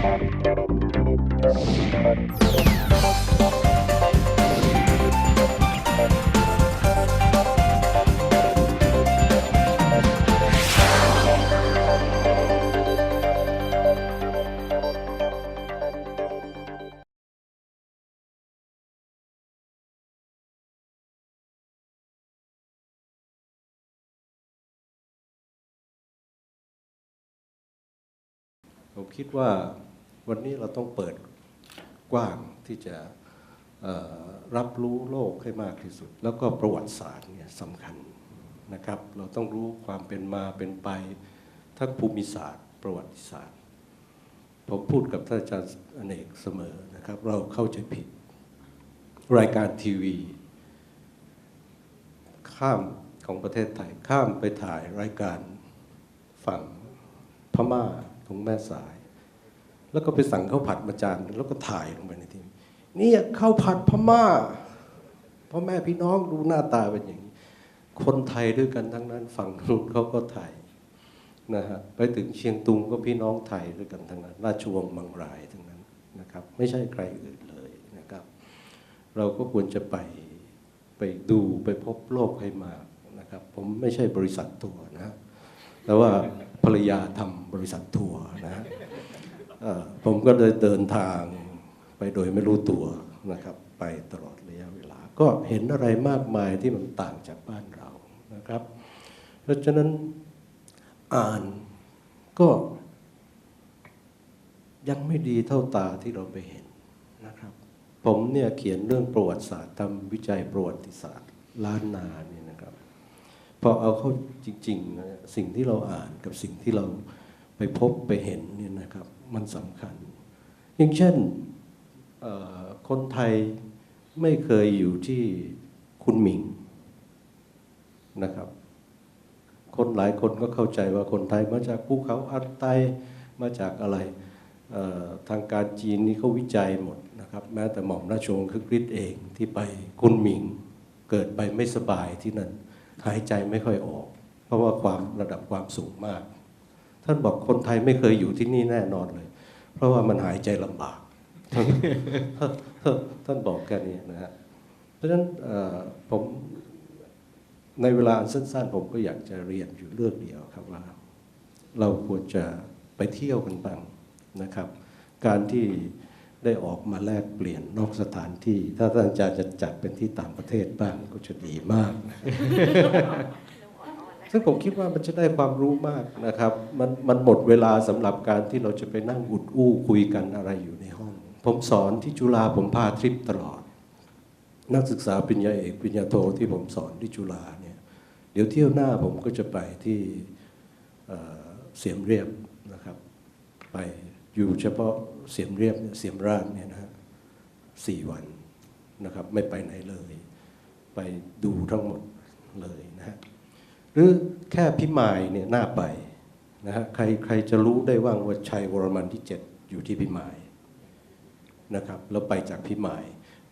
ผมคิดว่า วันนี้เราต้องเปิดกว้างที่จะรับรู้โลกให้มากที่สุด แล้วก็ประวัติศาสตร์เนี่ยสำคัญนะครับ เราต้องรู้ความเป็นมาเป็นไป ทั้งภูมิศาสตร์ ประวัติศาสตร์ ผมพูดกับท่านอาจารย์อเนกเสมอนะครับ เราเข้าใจผิด รายการทีวี ข้ามของประเทศไทยข้ามไปถ่ายรายการฝั่งพม่าของแม่สาย แล้วก็ไปสั่งข้าวผัดมาจานแล้วก็ถ่ายลงไปในทีวีเนี่ข้าวผัดพม่าพ่อแม่พี่น้องดูหน้าตาเป็นอย่างนี้ คนไทยด้วยกันทั้งนั้นฝั่งนู้นเขาก็ถ่ายนะฮะไปถึงเชียงตุงก็พี่น้องไทยด้วยกันทั้งนั้น ราชวงศ์มังรายทั้งนั้นนะครับ ไม่ใช่ใครอื่นเลยนะครับ เราก็ควรจะไปไปดูไปพบโลกให้มากนะครับ ผมไม่ใช่บริษัททัวร์นะแต่ว่าภรรยาทำบริษัททัวร์นะ ผมก็เลยเดินทางไปโดยไม่รู้ตัวนะครับ ไปตลอดระยะเวลา ก็เห็นอะไรมากมายที่มันต่างจากบ้านเรานะครับ เพราะฉะนั้นอ่านก็ยังไม่ดีเท่าตาที่เราไปเห็นนะครับ ผมเนี่ยเขียนเรื่องประวัติศาสตร์ทำวิจัยประวัติศาสตร์ล้านนาเนี่ยนะครับพอเอาเข้าจริงๆ สิ่งที่เราอ่านกับสิ่งที่เราไปพบไปเห็นเนี่ยนะครับ มันสำคัญ อย่างเช่นคนไทยไม่เคยอยู่ที่คุณหมิงนะครับ คนหลายคนก็เข้าใจว่าคนไทยมาจากภูเขาอันไตมาจากอะไรทางการจีนนี่เขาวิจัยหมดนะครับ แม้แต่หม่อมราชวงศ์คึกฤทธิ์เองที่ไปคุณหมิงเกิดไปไม่สบายที่นั่นหายใจไม่ค่อยออก เพราะว่าความระดับความสูงมาก ท่านบอกคนไทยไม่เคยอยู่ที่นี่แน่นอนเลย เพราะว่ามันหายใจลำบาก ท่านบอกแค่นี้นะฮะเพราะฉะนั้นผมในเวลาสั้นๆ ผมก็อยากจะเรียนอยู่เรื่องเดียวครับว่า เราควรจะไปเที่ยวกันบ้างนะครับ การที่ได้ออกมาแลกเปลี่ยนนอกสถานที่ ถ้าท่านอาจารย์จะจัดเป็นที่ต่างประเทศบ้างก็จะดีมาก ซึ่งผมคิดว่ามันจะได้ความรู้มากนะครับ มันมันหมดเวลาสำหรับการที่เราจะไปนั่งอุดอู้คุยกันอะไรอยู่ในห้อง ผมสอนที่จุฬาผมพาทริปตลอด นักศึกษาปริญญาเอกปริญญาโทที่ผมสอนที่จุฬาเนี่ยเดี๋ยวเที่ยวหน้าผมก็จะไปที่เเสียมเรียบนะครับ ไปอยู่เฉพาะเสียมเรียบเนี่ยเสียมราชเนี่ยนะฮะสี่วันนะครับ ไม่ไปไหนเลย ไปดูทั้งหมดเลยนะฮะ รือแค่พิมายเนี่ยน่าไปนะฮะใครใครจะรู้ได้ว่างว่าชัยวรมันที่เจ็ดอยู่ที่พิมายนะครับแล้วไปจากพิมาย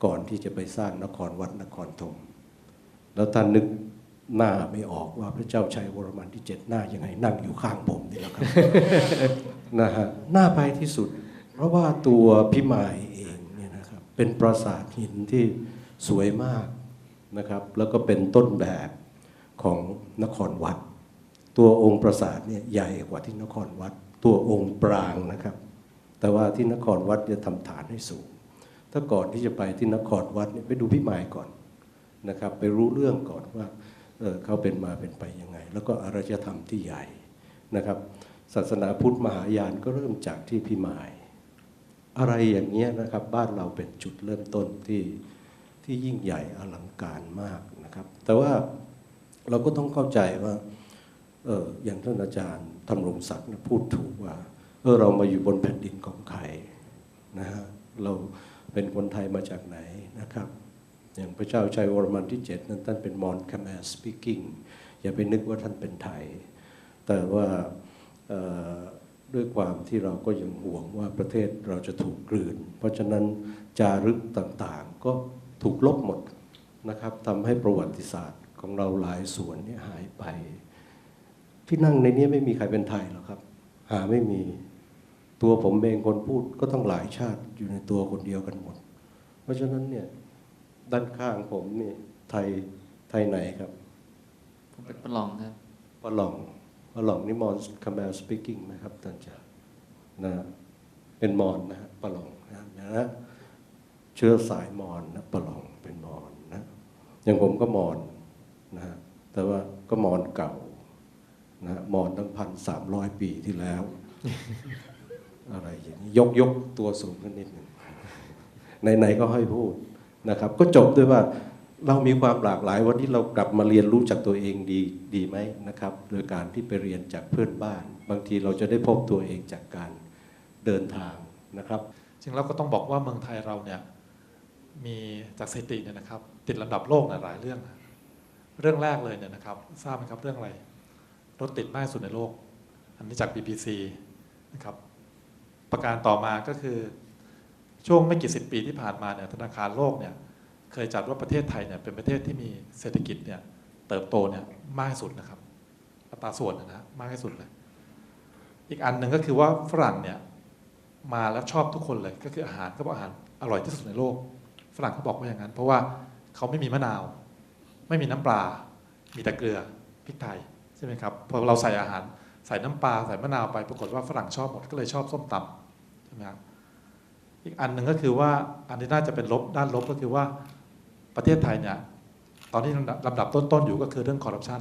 ก่อนที่จะไปสร้างนครวัดนครธมแล้วท่านนึกหน้าไม่ออกว่าพระเจ้าชัยวรมันที่เจ็ดหน้ายังไงนั่งอยู่ข้างผมนี่แหละครับนะฮะน่าไปที่สุด เพราะว่าตัวพิมายเองเนี่ยนะครับเป็นปราสาทหินที่สวยมากนะครับ แล้วก็เป็นต้นแบบ ของนครวัด ตัวองค์ปราสาทเนี่ยใหญ่กว่าที่นครวัด ตัวองค์ปรางนะครับ แต่ว่าที่นครวัดจะทำฐานให้สูง ถ้าก่อนที่จะไปที่นครวัดเนี่ยไปดูพิมายก่อนนะครับ ไปรู้เรื่องก่อนว่าเออเขาเป็นมาเป็นไปยังไง แล้วก็อารยธรรมที่ใหญ่นะครับ ศาสนาพุทธมหายานก็เริ่มจากที่พิมายอะไรอย่างเงี้ยนะครับบ้านเราเป็นจุดเริ่มต้นที่ที่ยิ่งใหญ่อลังการมากนะครับ แต่ว่า เราก็ต้องเข้าใจว่าเอออย่างท่านอาจารย์ธรรมรงศักดิ์พูดถูกว่าเออเรามาอยู่บนแผ่นดินของใครนะฮะเราเป็นคนไทยมาจากไหนนะครับ อย่างพระเจ้าชัยวรมันที่เจ็ดนั้นท่านเป็นมอนคาแมสปีกิ้งอย่าไปนึกว่าท่านเป็นไทย แต่ว่าด้วยความที่เราก็ยังห่วงว่าประเทศเราจะถูกกลืน เพราะฉะนั้นจารึกต่างๆก็ถูกลบหมดนะครับทำให้ประวัติศาสตร์ ของเราหลายส่วนเนี่ยหายไป ที่นั่งในนี้ไม่มีใครเป็นไทยหรอกครับ หาไม่มีตัวผมเองคนพูดก็ต้องหลายชาติอยู่ในตัวคนเดียวกันหมด เพราะฉะนั้นเนี่ยด้านข้างผมนี่ไทยไทยไหนครับ ผมเป็นประลองครับปะหล่องปะหล่องนี่มอนคาเมลสปีกิ้งไหมครับท่านจะนะเป็นมอนนะฮะปะหล่องนะนะเชื้อสายมอนนะปะหล่องเป็นมอนนะอย่างผมก็มอน นะฮะแต่ว่าก็มอนเก่านะฮะมอนตั้งพันสามร้อยปีที่แล้ว อะไรอย่างนี้ยกยกตัวสูงขึ้นนิดหนึ่งไหนๆก็ให้พูดนะครับ ก็จบด้วยว่าเรามีความหลากหลาย วันนี้เรากลับมาเรียนรู้จากตัวเองดีดีไหมนะครับ โดยการที่ไปเรียนจากเพื่อนบ้าน บางทีเราจะได้พบตัวเองจากการเดินทางนะครับจริงแล้วก็ต้องบอกว่าเมืองไทยเราเนี่ยมีจากสถิติเนี่ยนะครับ ติดลำดับโลกเนี่ยหลายเรื่อง เรื่องแรกเลยเนี่ยนะครับ ทราบไหมครับเรื่องอะไร รถติดมากสุดในโลก อันนี้จาก BBC นะครับ ประการต่อมาก็คือ ช่วงไม่กี่สิบปีที่ผ่านมาเนี่ยธนาคารโลกเนี่ยเคยจัดว่าประเทศไทยเนี่ยเป็นประเทศที่มีเศรษฐกิจเนี่ยเติบโตเนี่ยมากที่สุดนะครับอัตราส่วนนะฮะมากที่สุดเลย อีกอันหนึ่งก็คือว่าฝรั่งเนี่ยมาแล้วชอบทุกคนเลยก็คืออาหารเขาบอกอาหารอร่อยที่สุดในโลก ฝรั่งเขาบอกว่าอย่างนั้น เพราะว่าเขาไม่มีมะนาว ไม่มีน้ำปลา มีแต่เกลือพริกไทยใช่ไหมครับพอเราใส่อาหารใส่น้ำปลาใส่มะนาวไปปรากฏว่าฝรั่งชอบหมดก็เลยชอบส้มตำใช่ไหมครับอีกอันหนึ่งก็คือว่าอันที่น่าจะเป็นลบด้านลบก็คือว่าประเทศไทยเนี่ยตอนที่ลำดับต้นๆอยู่ก็คือเรื่องคอร์รัปชัน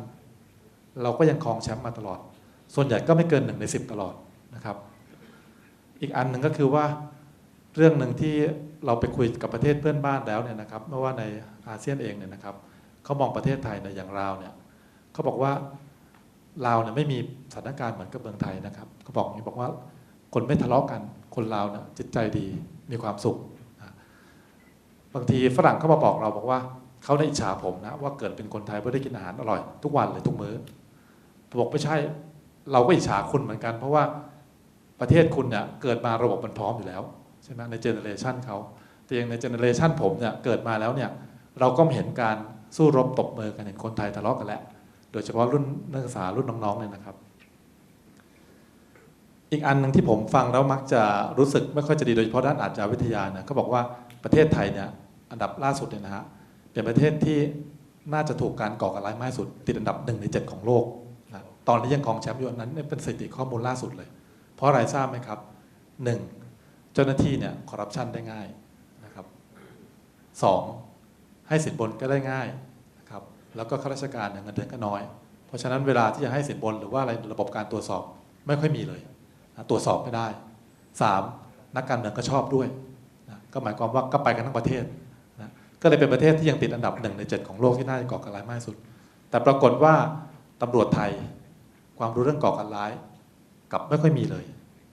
เราก็ยังครองแชมป์มาตลอด ส่วนใหญ่ก็ไม่เกินหนึ่งในสิบตลอดนะครับ อีกอันหนึ่งก็คือว่าเรื่องหนึ่งที่เราไปคุยกับประเทศเพื่อนบ้านแล้วเนี่ยนะครับไม่ว่าในอาเซียนเองเนี่ยนะครับ เขามองประเทศไทยในยอย่างลาวเนี่ยเขาบอกว่าลาวเนี่ยไม่มีสถานการณ์เหมือนกับเมืองไทยนะครับเขาบอกอย่างนี้บอกว่าคนไม่ทะเลาะกันคนลาวเนี่ยจิตใจดีมีความสุขบางทีฝรั่งเขามาบอกเราบอกว่าเขาในยอิจฉาผมนะว่าเกิดเป็นคนไทยเพื่อได้กินอาหารอร่อยทุกวันเลยทุกมื้อผมบอกไม่ใช่ เราก็อิจฉาคุณเหมือนกัน เพราะว่าประเทศคุณเนี่ยเกิดมาระบบมันพร้อมอยู่แล้วใช่ไหมในเจเนอเรชันเขาแต่อย่างในเจเนอเรชันผมเนี่ยเกิดมาแล้วเนี่ยเราก็เห็นการ สู้รบตบมือกันเห็นคนไทยทะเลาะกันแล้ว โดยเฉพาะรุ่นนักศึกษารุ่นน้องๆเนี่ยนะครับ อีกอันหนึ่งที่ผมฟังแล้วมักจะรู้สึกไม่ค่อยจะดีโดยเฉพาะด้านอาชญาวิทยาเนี่ยเขาบอกว่าประเทศไทยเนี่ยอันดับล่าสุดเนี่ยนะฮะเป็นประเทศที่น่าจะถูกการก่อการร้ายมากสุด ติดอันดับหนึ่งในเจ็ดของโลกนะตอนนี้ยังครองแชมป์อยู่นนั้นเนี่ยเป็นสถิติข้อมูลล่าสุดเลย เพราะอะไรทราบไหมครับหนึ่งเจ้าหน้าที่เนี่ยคอร์รัปชันได้ง่ายนะครับสอง ให้สินบนก็ได้ง่ายนะครับแล้วก็ข้าราชการเงินเดือนก็น้อย เพราะฉะนั้นเวลาที่จะให้สินบนหรือว่าอะไรระบบการตรวจสอบไม่ค่อยมีเลยตรวจสอบไม่ได้สามนักการเมืองก็ชอบด้วยนะก็หมายความว่าก็ไปกันทั้งประเทศนะก็เลยเป็นประเทศที่ยังติดอันดับหนึ่งในเจ็ดของโลกที่น่าจะก่อการร้ายมากที่สุด แต่ปรากฏว่าตำรวจไทยความรู้เรื่องก่อการร้ายกลับไม่ค่อยมีเลย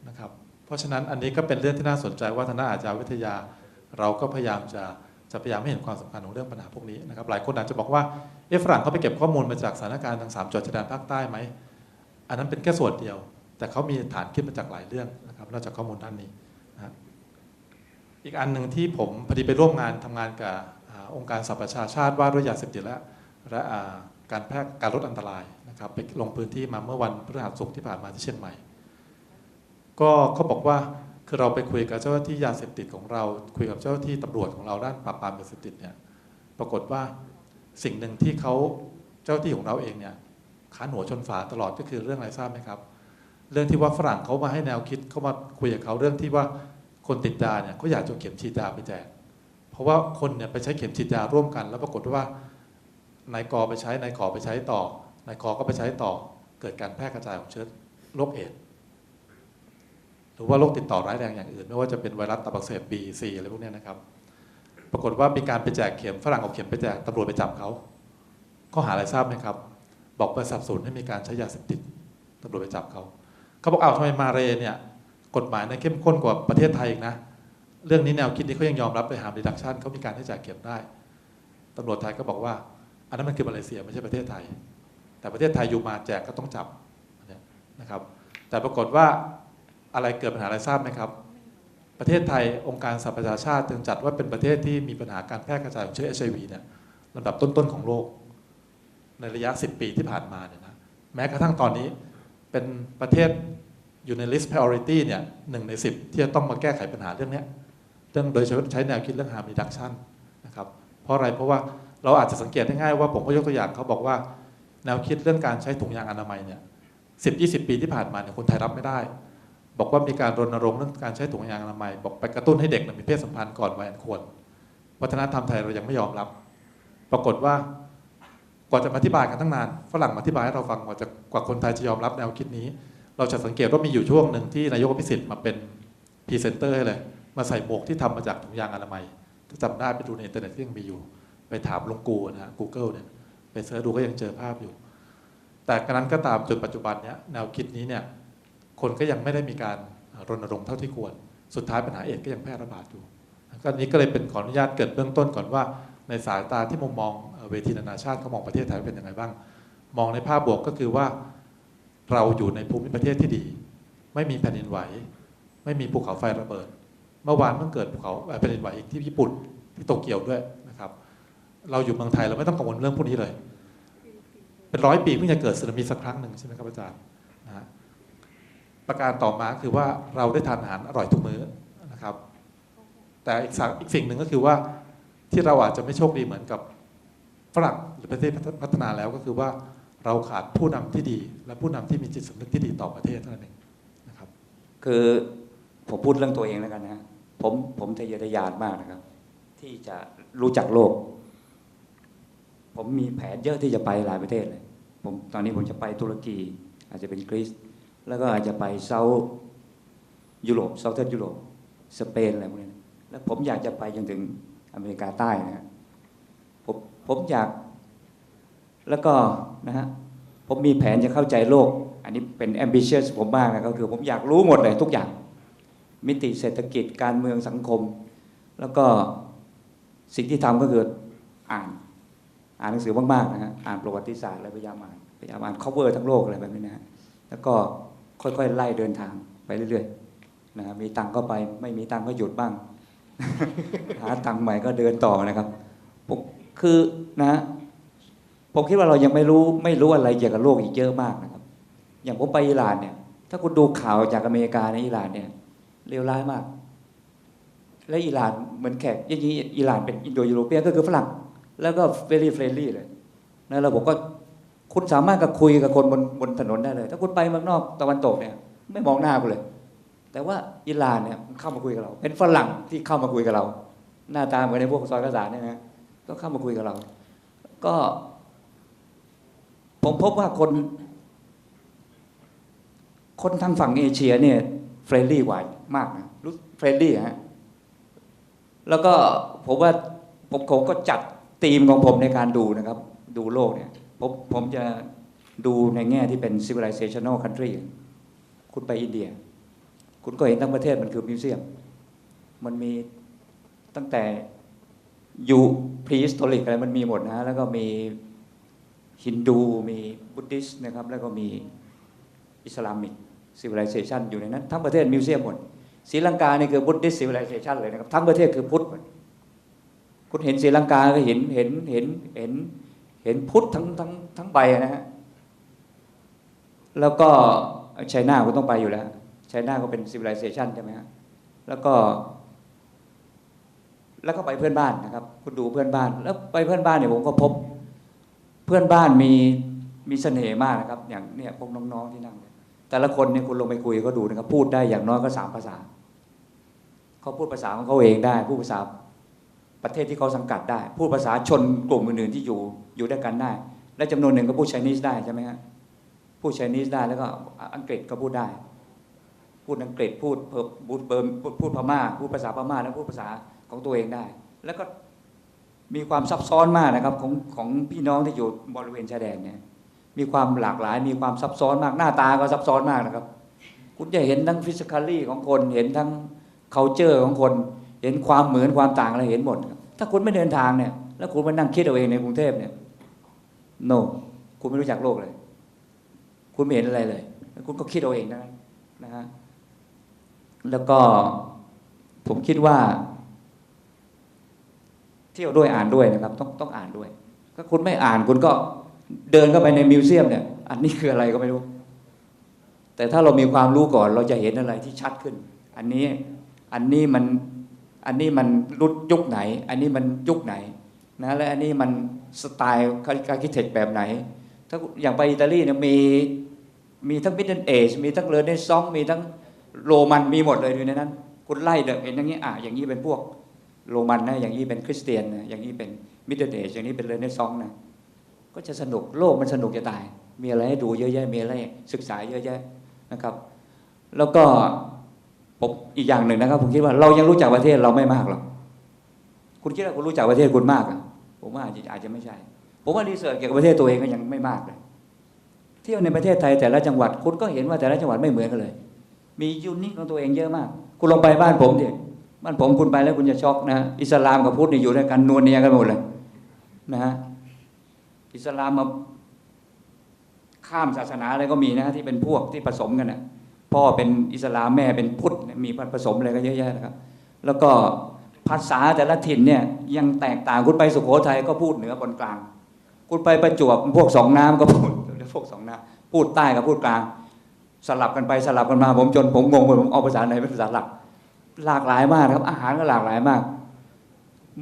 นะครับ เพราะฉะนั้นอันนี้ก็เป็นเรื่องที่น่าสนใจว่าทางด้านอาชญาวิทยา เราก็พยายามจะ จะพยายามให้เห็นความสำคัญของเรื่องปัญหาพวกนี้นะครับหลายคนอาจจะบอกว่าเอะฝรั่งเขาไปเก็บข้อมูลมาจากสถานการณ์ทางสามจังหวัดชายแดนภาคใต้ไหมอันนั้นเป็นแค่ส่วนเดียว แต่เขามีฐานคิดมาจากหลายเรื่องนะครับนอกจากข้อมูลด้านนี้นะอีกอันหนึ่งที่ผมพอดีไปร่วมงานทำงานกับอองค์การสหประชาชาติว่าด้วยยาเสพติดและและการแพร่การลดอันตรายนะครับไปลงพื้นที่มาเมื่อวันพฤหัสศุกร์ที่ผ่านมาที่เชียงใหม่ ก็เขาบอกว่า คือเราไปคุยกับเจ้าหน้าที่ยาเสพติดของเรา คุยกับเจ้าหน้าที่ตำรวจของเราด้านปราบปรามยาเสพติดเนี่ยปรากฏว่าสิ่งหนึ่งที่เขาเจ้าที่ของเราเองเนี่ยขานหัวชนฝาตลอดก็คือเรื่องอะไรทราบไหมครับ เรื่องที่ว่าฝรั่งเขามาให้แนวคิดเขามาคุยกับเขาเรื่องที่ว่าคนติดยาเนี่ยเขาอยากจะเข็มฉีดยาไปแจกเพราะว่าคนเนี่ยไปใช้เข็มฉีดยาร่วมกัน แล้วปรากฏว่านายกอไปใช้นายขอไปใช้ต่อนายกอก็ไปใช้ต่อ เกิดการแพร่กระจายของเชื้อโรคเอดส์ หรือว่าโรคติดต่อร้ายแรงอย่างอื่น ไม่ว่าจะเป็นไวรัสตับอักเสบ B C อะไรพวกนี้นะครับ ปรากฏว่ามีการไปแจกเข็มฝรั่งเอาเข็มไปแจกตำรวจไปจับเขาข้อหาอะไรทราบไหมครับ บอกไปสับสนให้มีการใช้ยาเสพติดตำรวจไปจับเขาเขาบอกเอาวทำไมมาเรเนี่ยกฎหมายเนี่ยเข้มข้นกว่าประเทศไทยอีกนะ เรื่องนี้แนวคิดนี้เขายังยอมรับไปหามรีดักชันเขามีการให้แจกเข็มได้ตำรวจไทยก็บอกว่า อันนั้นมันคือมาเลเซียไม่ใช่ประเทศไทย แต่ประเทศไทยอยู่มาแจกก็ต้องจับนะครับ แต่ปรากฏว่า อะไรเกิดปัญหาอะไรทราบไหมครับ ประเทศไทยองค์การสหประชาชาติจึงจัดว่าเป็นประเทศที่มีปัญหาการแพร่กระจายของเชื้อ HIV เนี่ยลำดับต้นๆของโลก ในระยะ 10 ปีที่ผ่านมาเนี่ยนะแม้กระทั่งตอนนี้เป็นประเทศอยู่ใน list priority เนี่ยหนึ่งในสิบที่จะต้องมาแก้ไขปัญหาเรื่องเนี้ยเรื่องโดยใช้แนวคิดเรื่อง harm reduction นะครับเพราะอะไรเพราะว่าเราอาจจะสังเกตได้ง่ายว่าผมก็ยกตัวอย่างเขาบอกว่าแนวคิดเรื่องการใช้ถุงยางอนามัยเนี่ยสิบยีปีที่ผ่านมาเนี่ยคนไทยรับไม่ได้ บอกว่ามีการรณรงค์เรื่องการใช้ถุงยางอนามัย บอกไปกระตุ้นให้เด็กมีเพศสัมพันธ์ก่อนวัยอันควร วัฒนธรรมไทยเรายังไม่ยอมรับ ปรากฏว่ากว่าจะมาอธิบายกันตั้งนานฝรั่งมาอธิบายให้เราฟังกว่าจะกว่าคนไทยจะยอมรับแนวคิดนี้ เราจะสังเกตว่ามีอยู่ช่วงหนึ่งที่นายกอภิสิทธิ์มาเป็นพรีเซนเตอร์ให้เลยมาใส่หมวกที่ทำมาจากถุงยางอนามัยถ้าจำได้ไปดูในอินเทอร์เน็ตที่ยังมีอยู่ ไปถามลุงกูนะฮะ Google เนี่ยไปเสิร์ชดูก็ยังเจอภาพอยู่ แต่กระนั้นก็ตามจนปัจจุบันเนี้ยแนวคิดนี้เนี่ย คนก็ยังไม่ได้มีการรณรงค์เท่าที่ควร สุดท้ายปัญหาเอดก็ยังแพร่ระบาดอยู่ก็นี้ก็เลยเป็นขออนุญาตเกิดเบื้องต้นก่อนว่า ในสายตาที่มุมมองเวทีนานาชาติเขามองประเทศไทยเป็นยังไงบ้าง มองในภาพบวกก็คือว่าเราอยู่ในภูมิประเทศที่ดี ไม่มีแผ่นดินไหว ไม่มีภูเขาไฟระเบิด เมื่อวานเพิ่งเกิดภูเขาแผ่นดินไหวอีกที่ญี่ปุ่นที่โตเกียวด้วยนะครับ เราอยู่เมืองไทยเราไม่ต้องกังวลเรื่องพวกนี้เลย เป็นร้อยปีเพิ่งจะเกิดสึนามิสักครั้งหนึ่งใช่ไหมครับอาจารย์ ประการต่อมาคือว่าเราได้ทานอาหารอร่อยทุกมื้อนะครับ แต่อีกสักอีกสิ่งหนึ่งก็คือว่าที่เราอาจจะไม่โชคดีเหมือนกับฝรั่งหรือประเทศพัฒนาแล้วก็คือว่าเราขาดผู้นำที่ดี และผู้นำที่มีจิตสำนึกที่ดีต่อประเทศเท่านั้นเองนะครับ คือผมพูดเรื่องตัวเองแล้วกันนะฮะผมผมทะเยอทะยานมากนะครับ ที่จะรู้จักโลก ผมมีแผนเยอะที่จะไปหลายประเทศเลยผมตอนนี้ผมจะไปตุรกี อาจจะเป็นกรีซ แล้วก็อาจจะไปเซาท์ยุโรปเซาท์เทิร์นยุโรปสเปนอะไรพวกนี้แล้วผมอยากจะไปจนถึงอเมริกาใต้นะฮะผมผมอยาก แล้วก็นะฮะผมมีแผนจะเข้าใจโลก อันนี้เป็น ambitious ผมมากนะก็คือ ผมอยากรู้หมดเลยทุกอย่าง มิติเศรษฐกิจการเมืองสังคม แล้วก็สิ่งที่ทำก็คืออ่านอ่านหนังสือมากๆนะฮะอ่านประวัติศาสตร์อะไรพยายามอ่านพยายามอ่าน cover ทั้งโลกอะไรแบบนี้นะฮะแล้วก็ ค่อยๆไล่เดินทางไปเรื่อยๆนะฮะมีตังค์ก็ไป ไม่มีตังค์ก็หยุดบ้าง หาตังค์ใหม่ก็เดินต่อนะครับผมคือนะฮะผมคิดว่าเรายังไม่รู้ไม่รู้อะไรเกี่ยวกับโลกอีกเยอะมากนะครับ อย่างผมไปอิหร่านเนี่ย ถ้าคุณดูข่าวจากอเมริกาในอิหร่านเนี่ยเลวร้ายมาก และอิหร่านเหมือนแขกอย่างนี้อิหร่านเป็นอินโดยูโรเปียก็คือฝรั่ง แล้วก็เฟร y เฟรนลี่เลยนะแล้วผมก็ คุณสามารถกับคุยกับคนบนบนถนนได้เลย ถ้าคุณไปเมืองนอกตะวันตกเนี่ยไม่มองหน้ากูเลย แต่ว่าอิหร่านเนี่ยมันเข้ามาคุยกับเรา เป็นฝรั่งที่เข้ามาคุยกับเรา หน้าตาเหมือนในพวกซอยกระสานเนี่ยนะก็เข้ามาคุยกับเรา ก็ ผมพบว่าคน คนทางฝั่งเอเชียเนี่ยเฟรนลี่กว่ามากนะรู้เฟรนลี่ฮะแล้วก็ผมว่าผมผมก็จัดธีมของผมในการดูนะครับ ดูโลกเนี่ย ผมผมจะดูในแง่ที่เป็น civilizational country คุณไปอินเดีย คุณก็เห็นทั้งประเทศมันคือมิวเซียม มันมีตั้งแต่ยูพรีสโตริกอะไรมันมีหมดนะ แล้วก็มีฮินดู มีบุตติสนะครับ แล้วก็มีอิสลามิกซิวิลิเซชันอยู่ในนั้น ทั้งประเทศมิวเซียมหมดศรีลังกานี่คือบุตติสซิวิลิเซชันเลยนะครับ ทั้งประเทศคือพุทธหมดคุณเห็นศรีลังกาก็เห็นเห็นเห็นเห็น เห็นพุทธทั้งทั้งทั้งใบนะฮะแล้วก็ไชน่าก็ต้องไปอยู่แล้วไชน่าก็เป็นซิวิลิเซชันใช่ไหมฮะแล้วก็ แล้วก็ไปเพื่อนบ้านนะครับคุณดูเพื่อนบ้าน แล้วไปเพื่อนบ้านเนี่ยผมก็พบ เพื่อนบ้านมีมีเสน่ห์มากนะครับ อย่างเนี่ยพวกน้องๆที่นั่งแต่ละคนเนี่ยคุณลงไปคุยก็ดูนะครับ พูดได้อย่างน้อยก็สามภาษาเขาพูดภาษาของเขาเองได้พูดภาษา ประเทศที่เขาสังกัดได้ พูดภาษาชนกลุ่มอื่นๆที่อยู่อยู่ด้วยกันได้ และจำนวนหนึ่งก็พูดไชนีสได้ใช่ไหมฮะพูดไชนีสได้แล้วก็อังกฤษก็พูดได้ พูดอังกฤษพูดเพอพูดเบิร์มพูดพูดพม่า พูดภาษาพม่าแล้วพูดภาษาของตัวเองได้ แล้วก็มีความซับซ้อนมากนะครับของของพี่น้องที่อยู่บริเวณชายแดนเนี่ยมีความหลากหลาย มีความซับซ้อนมากหน้าตาก็ซับซ้อนมากนะครับ คุณจะเห็นทั้งฟิสิกอลี่ของคนเห็นทั้ง c u เจอร์ของคน เห็นความเหมือนความต่างอะไรเห็นหมด ถ้าคุณไม่เดินทางเนี่ย แล้วคุณมานั่งคิดเอาเองในกรุงเทพเนี่ย no คุณไม่รู้จักโลกเลย คุณไม่เห็นอะไรเลยแล้วคุณก็คิดเอาเองนะนะฮะ แล้วก็ผมคิดว่า เที่ยวด้วยอ่านด้วยนะครับ ต้องต้องอ่านด้วย ถ้าคุณไม่อ่านคุณก็เดินเข้าไปในมิวเซียมเนี่ย อันนี้คืออะไรก็ไม่รู้ แต่ถ้าเรามีความรู้ก่อน เราจะเห็นอะไรที่ชัดขึ้น อันนี้ อันนี้มัน อันนี้มันรุ่นยุคไหน อันนี้มันยุคไหนนะและอันนี้มันสไตล์การคิเทคแบบไหน ถ้าอย่างไปอิตาลีเนี่ยมีมีทั้งมิดเดิลเอจมีทั้งเรเนซองมีทั้งโรมันมีหมดเลยอยู่ในนั้น คุณไล่เด็กเห็นอย่างนี้อะอย่างนี้เป็นพวกโรมันนะอย่างนี้เป็นคริสเตียนนะอย่างนี้เป็นมิดเดิลเอจอย่างนี้เป็นเรเนซองนะก็จะสนุกโลกมันสนุกจะตาย มีอะไรให้ดูเยอะแยะมีอะไรศึกษาเยอะแยะนะครับ แล้วก็ ผมอีกอย่างหนึ่งนะครับ ผมคิดว่าเรายังรู้จักประเทศเราไม่มากหรอกคุณคิดว่าคุณรู้จักประเทศคุณมากอะผมว่าอาจจะอาจจะไม่ใช่ ผมว่ารีเสิร์ชเกี่ยวกับประเทศตัวเองก็ยังไม่มากเลยเที่ยวในประเทศไทยแต่ละจังหวัด คุณก็เห็นว่าแต่ละจังหวัดไม่เหมือนกันเลย มียูนิคของตัวเองเยอะมาก คุณลองไปบ้านผมดิบ้านผมคุณไปแล้วคุณจะช็อกนะอิสลามกับพุทธนี่อยู่ด้วยกันนวลเนียกันหมดเลยนะฮะอิสลามมาข้ามศาสนาอะไรก็มีนะที่เป็นพวกที่ผสมกันนะ พ่อเป็นอิสลามแม่เป็นพุทธเนี่ยมีผสมอะไรก็เยอะแยะนะครับ แล้วก็ภาษาแต่ละถิ่นเนี่ยยังแตกต่างคุณไปสุโขทัยก็พูดเหนือบนกลาง คุณไปประจวบพวกสองน้ำก็พูดพวกสองน้ำพูดใต้กับพูดกลาง สลับกันไปสลับกันมาผมจนผมงงผมเอาภาษาไหนเป็นภาษาหลัก หลากหลายมากครับ อาหารก็หลากหลายมาก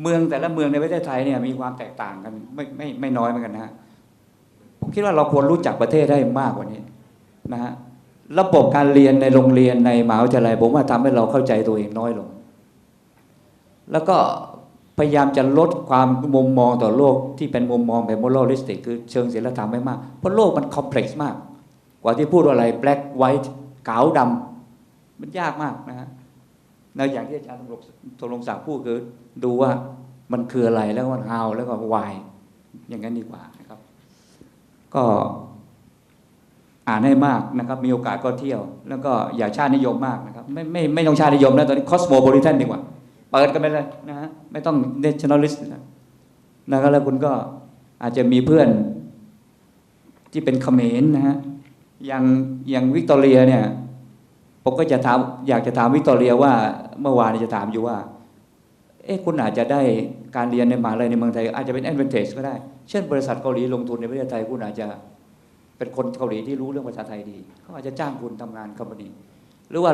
เมืองแต่ละเมืองในประเทศไทยเนี่ยมีความแตกต่างกันไม่ไม่ไม่น้อยเหมือนกันนะฮะผมคิดว่าเราควรรู้จักประเทศได้มากกว่านี้นะฮะ ระบบการเรียนในโรงเรียนในมหาวิทยาลัยผมว่าทำให้เราเข้าใจตัวเองน้อยลง แล้วก็พยายามจะลดความมุมมองต่อโลกที่เป็นมุมมองแบบโมโลลิสติก คือเชิงศิลธรรมไม่มาก เพราะโลกมันคอมเพล็กซ์มาก กว่าที่พูดว่าอะไร black white ขาวดำมันยากมากนะฮะแล้วอย่างที่อาจารย์ธรงศักดิ์พูดคือดูว่ามันคืออะไรแล้วก็มัน how แล้วก็ why อย่างนั้นดีกว่านะครับ ก็ อ่านให้มากนะครับ มีโอกาสก็เที่ยว แล้วก็อย่าชาตินิยมมากนะครับ ไม่ไม่ไม่ต้องชาตินิยมนะตอนนี้ cosmopolitan ดีกว่า เปิดกันไปเลยนะฮะไม่ต้อง nationalist นะนะครับแล้วคุณก็อาจจะมีเพื่อนที่เป็นเขมรนะฮะอย่างอย่างวิกตอเรียเนี่ยผมก็จะถามอยากจะถามวิกตอเรียว่าเมื่อวานจะถามอยู่ว่า เอ๊ะคุณอาจจะได้การเรียนในมหาลัยในเมืองไทย อาจจะเป็น advantage ก็ได้ เช่นบริษัทเกาหลีลงทุนในประเทศไทยคุณอาจจะ เป็นคนเกาหลีที่รู้เรื่องภาษาไทยดีเขาอาจจะจ้างคุณทำงานคอมพานีหรือว่า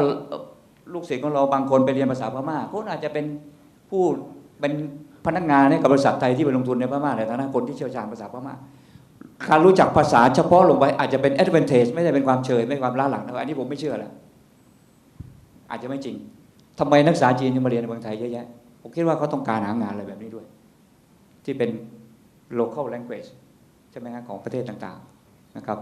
ลูกศิษย์ของเราบางคนไปเรียนภาษาพม่าคุณอาจจะเป็นผู้เป็นพนักงานให้กับบริษัทไทยที่ไปลงทุนในพม่าในฐานะคนที่เชี่ยวชาญภาษาพม่าการรู้จักภาษาเฉพาะลงไปอาจจะเป็น advantage ไม่ได้เป็นความเชยไม่ความล้าหลังนะอันนี้ผมไม่เชื่อแล้วอาจจะไม่จริงทำไมนักศึกษาจีนยังมาเรียนในเมืองไทยเยอะแยะผมคิดว่าเขาต้องการหางานอะไรแบบนี้ด้วย ที่เป็น local language ใช่ไหมฮะของประเทศต่างๆ นะครับ